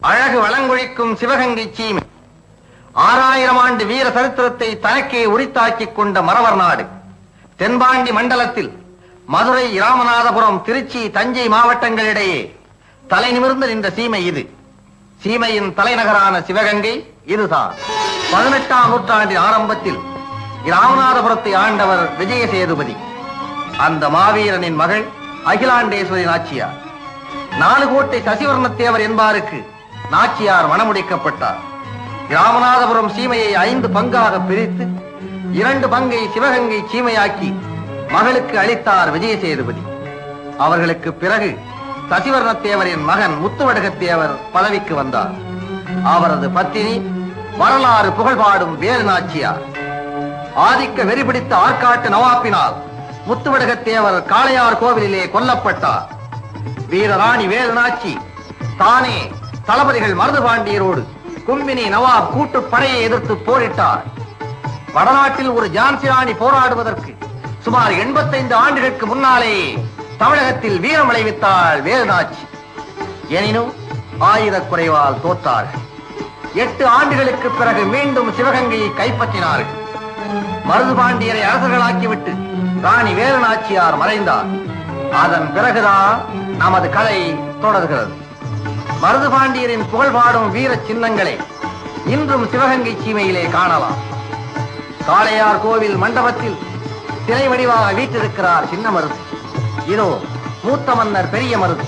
அழகு வளங்கொழிக்கும் சிவகங்கை சீமை. ஆறாயிரம் ஆண்டு வீர சரித்திரத்தை தனக்கே உரித்தாக்கிக் கொண்ட மறவர் நாடு. தென்பாண்டி மண்டலத்தில் மதுரை ராமநாதபுரம் திருச்சி தஞ்சை மாவட்டங்களிடையே தலை நிமிர்ந்து நின்ற சீமை இது. சீமையின் தலைநகரான சிவகங்கை இதுதான். பதினெட்டாம் நூற்றாண்டின் ஆரம்பத்தில் ராமநாதபுரத்தை ஆண்டவர் விஜய சேதுபதி அந்த மாவீரனின் மகள் அகிலாண்டேஸ்வரி நாச்சியார். நாலு கோட்டை சசிவர்ணத்தேவர் என்பாருக்கு நாச்சியார் மணமுடிக்கப்பட்டார். ராமநாதபுரம் சீமையை ஐந்து பங்காக பிரித்து இரண்டு பங்கை சிவகங்கை சீமையாக்கி மகளுக்கு அளித்தார் விஜய சேதுபதி அவர்களுக்கு பிறகு சசிவர்ணத்தேவரின் மகன் முத்துவடகத்தேவர் பதவிக்கு வந்தார். அவரது பத்தினி வரலாறு புகழ்பாடும் வேலு நாச்சியார். ஆதிக்க வெறிபிடித்த ஆற்காட்டு நவாப்பினால் முத்துவடகத்தேவர் காளையார் கோவிலிலே கொல்லப்பட்டார். வீரராணி வேலுநாச்சி தானே தளபதிகள் மருதுபாண்டியரோடு கும்பினி நவாப் கூட்டு படையை எதிர்த்து போரிட்டார். வடநாட்டில் ஒரு ஜான்சி ராணி போராடுவதற்கு சுமார் 85 ஆண்டுகளுக்கு முன்னாலே தமிழகத்தில் வீரம் விளைவித்தாள் வேலுநாச்சி. எனினும் ஆயுதக் குறைவால் தோத்தார் எட்டு ஆண்டுகளுக்கு பிறகு மீண்டும் சிவகங்கையை கைப்பற்றினார்கள். மருதுபாண்டியரை அரசர்களாக்கிவிட்டு ராணி வேலுநாச்சியார் மறைந்தார். அதன் பிறகுதான் நமது கதை தொடர்கிறது. மருதுபாண்டியரின் புகழ் பாடும் வீர சின்னங்களை இன்றும் சிவகங்கை சீமையிலே காணலாம். காளையார் கோவில் மண்டபத்தில் சிலை வடிவாக வீட்டிருக்கிறார் சின்ன மருது. இதோ மூத்த மன்னர் பெரிய மருது.